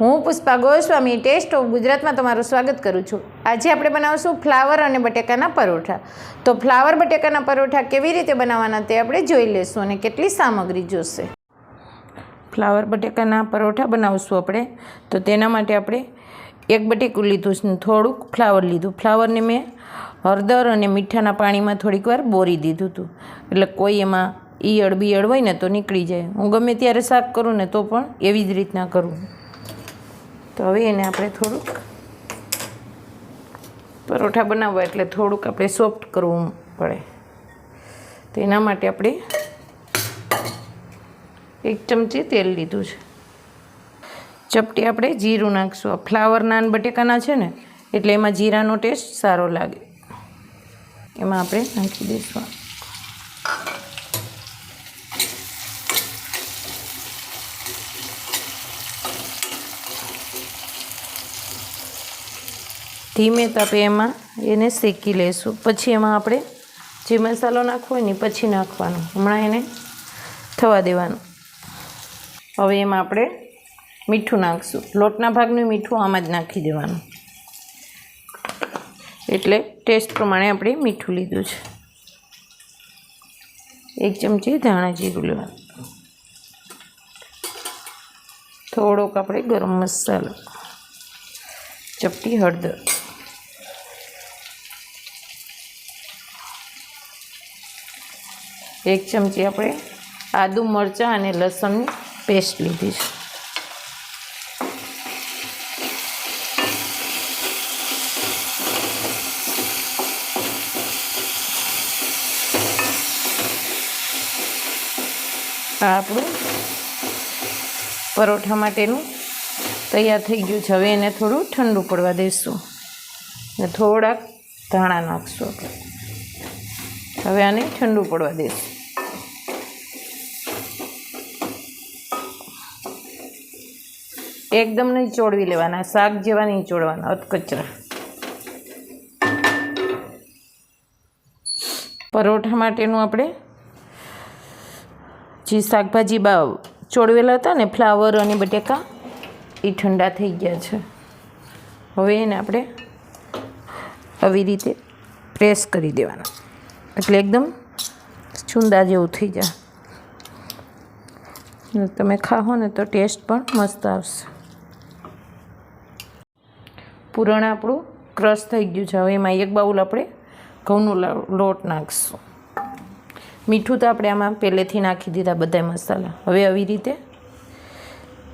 હું Pushpa Goswami test of ગુજરાતમાં તમારું સ્વાગત કરું છું. આજે આપણે બનાવશું ફ્લાવર અને બટેકાના પરોઠા. તો ફ્લાવર, બટેકાના પરોઠા કેવી રીતે બનાવવાના તે આપણે જોઈ લઈશું અને કેટલી સામગ્રી જોશે. ફ્લાવર, બટેકાના પરોઠા બનાવશું આપણે. તો તેના માટે આપણે એક બટેકું લીધું થોડુંક ફ્લાવર લીધું. ફ્લાવરને મેં હળદર અને મીઠાના પાણીમાં થોડીક વાર બોરી દીધું હતું. એટલે કોઈ એમાં ઈયળ બિયળ હોય ને તો નીકળી જાય. હું ગમે ત્યારે શાક કરું ને તો પણ એવી જ રીતના કરું. તો હવે એને આપણે થોડુંક પરોઠા બનાવવા એટલે થોડુંક આપણે સોફ્ટ કરવું પડે. તો એના માટે આપણે એક ચમચી તેલ લીધું છે. ચપટી આપણે જીરું નાખશું. ફ્લાવર નાન બટેકાના છે ને, એટલે એમાં જીરાનો ટેસ્ટ સારો લાગે. એમાં આપણે નાખી દઈશું. ધીમે તાપે એમાં એને શેકી લઈશું પછી એમાં આપણે જે મસાલો નાખવો હોય ને પછી નાખવાનો. હમણાં એને થવા દેવાનું. હવે એમાં આપણે મીઠું નાખશું. લોટના ભાગનું મીઠું આમાં જ નાખી દેવાનું. એટલે ટેસ્ટ પ્રમાણે આપણે મીઠું લીધું છે. એક ચમચી ધાણા જીરું લેવાનું. થોડોક આપણે ગરમ મસાલો. ચપટી હળદર. એક ચમચી આપણે આદુ મરચાં અને લસણની પેસ્ટ લીધી છે. આ આપણું પરોઠા માટેનું તૈયાર થઈ ગયું છે. હવે એને થોડું ઠંડુ પડવા દઈશું ને થોડાક ધાણા નાખશું આપણે. હવે આને ઠંડુ પડવા દઈશું એકદમ નહીં ચોળવી લેવાના, શાક જેવા નહીં ચોળવાના, અધકચરા. પરોઠા માટેનું આપણે જે શાકભાજી બા ચોળવેલા હતા ને, ફ્લાવર અને બટેકા એ ઠંડા થઈ ગયા છે. હવે એને આપણે આવી રીતે પ્રેસ કરી દેવાના. એટલે એકદમ છુંદા જેવું થઈ જાય. તમે ખાઓ ને તો ટેસ્ટ પણ મસ્ત આવશે. પૂરણ આપણું ક્રશ થઈ ગયું છે. હવે એમાં એક બાઉલ આપણે ઘઉંનો લોટ નાખીશું. મીઠું તો આપણે આમાં પહેલેથી નાખી દીધા બધા મસાલા. હવે આવી રીતે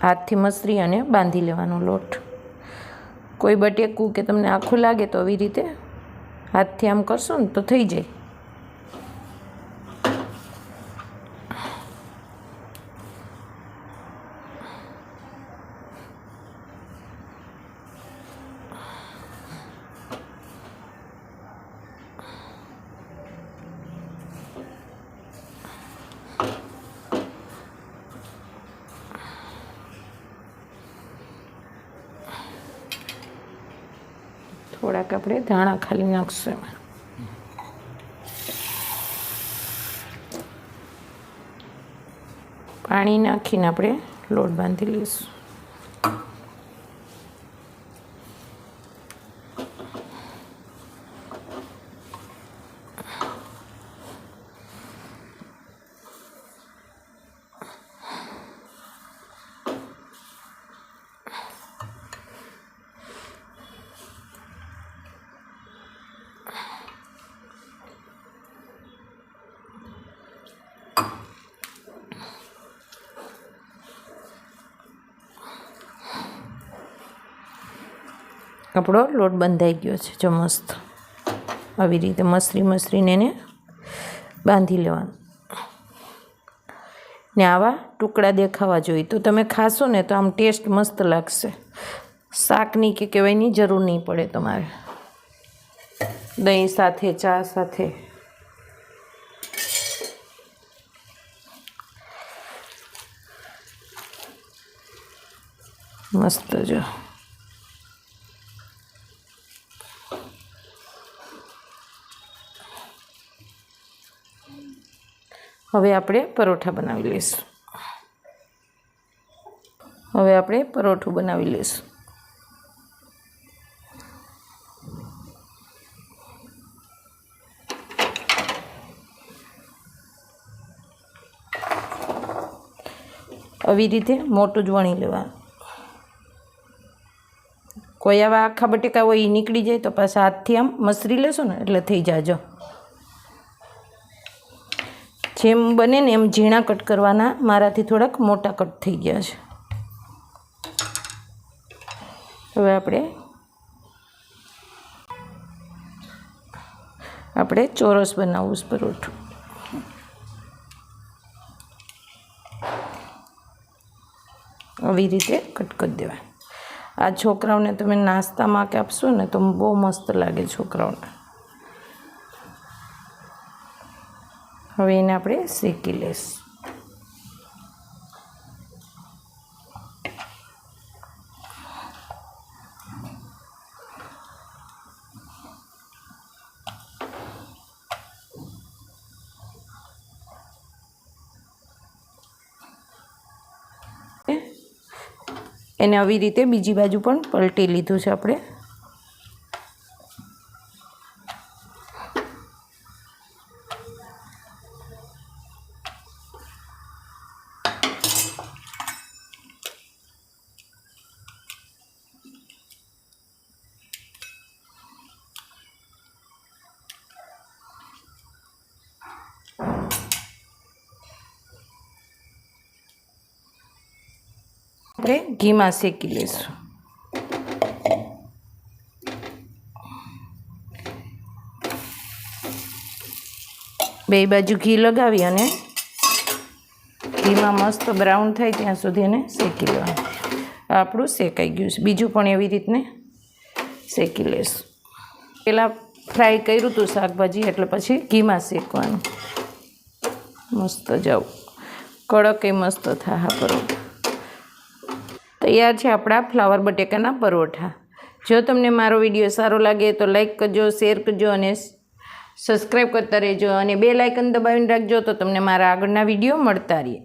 હાથથી મસરી અને બાંધી લેવાનો લોટ. કોઈ બટેકું કે તમને આખું લાગે તો આવી રીતે હાથથી આમ કરશો ને તો થઈ જાય. થોડાક આપણે ધાણા ખાલી નાખશું એમાં. પાણી નાખીને આપણે લોટ બાંધી લઈશું. આપણો લોટ બંધાઈ ગયો છે, જો મસ્ત. આવી રીતે મસરી મસરીને એને બાંધી લેવાનું. ને આવા ટુકડા દેખાવા જોઈએ. તો તમે ખાશો ને તો આમ ટેસ્ટ મસ્ત લાગશે. શાકની કે કહેવાયની જરૂર નહીં પડે તમારે. દહીં સાથે, ચા સાથે. મસ્ત જો. હવે આપણે પરોઠા બનાવી લઈશું. હવે આપણે પરોઠું બનાવી લઈશું. આવી રીતે મોટું જ વણી લેવાનું. કોઈ આવા આખા બટેકા હોય એ નીકળી જાય તો પાછા હાથથી આમ મસરી લેશો ને એટલે થઈ જાજો. જેમ બને ને એમ ઝીણા કટ કરવાના. મારાથી થોડાક મોટા કટ થઈ ગયા છે. હવે આપણે આપણે ચોરસ બનાવવું છે પરોઠું. આવી રીતે કટ કરી દેવા આ છોકરાઓને તમે નાસ્તામાં કે આપશો ને તો બહુ મસ્ત લાગે છોકરાઓને. હવે એને આપણે શેકી લઈશું. એને આવી રીતે બીજી બાજુ પણ પલટી લીધું છે આપણે. આપણે ઘીમાં શેકી લઈશું બે બાજુ ઘી લગાવી અને ઘીમાં મસ્ત બ્રાઉન થાય ત્યાં સુધી એને શેકી લેવાનું. આપણું શેકાઈ ગયું છે. બીજું પણ એવી રીતને શેકી લઈશું પહેલાં ફ્રાય કર્યું હતું શાકભાજી એટલે પછી ઘીમાં શેકવાનું. મસ્ત જાવ. કડક એ મસ્ત થા પરોઠા તૈયાર છે આપણા ફ્લાવર બટેકાના પરોઠા. જો તમને મારો વીડિયો સારો લાગે તો લાઇક કરજો, શેર કરજો અને સબસ્ક્રાઈબ કરતા રહેજો અને બે લાઇકન દબાવીને રાખજો તો તમને મારા આગળના વીડિયો મળતા રહે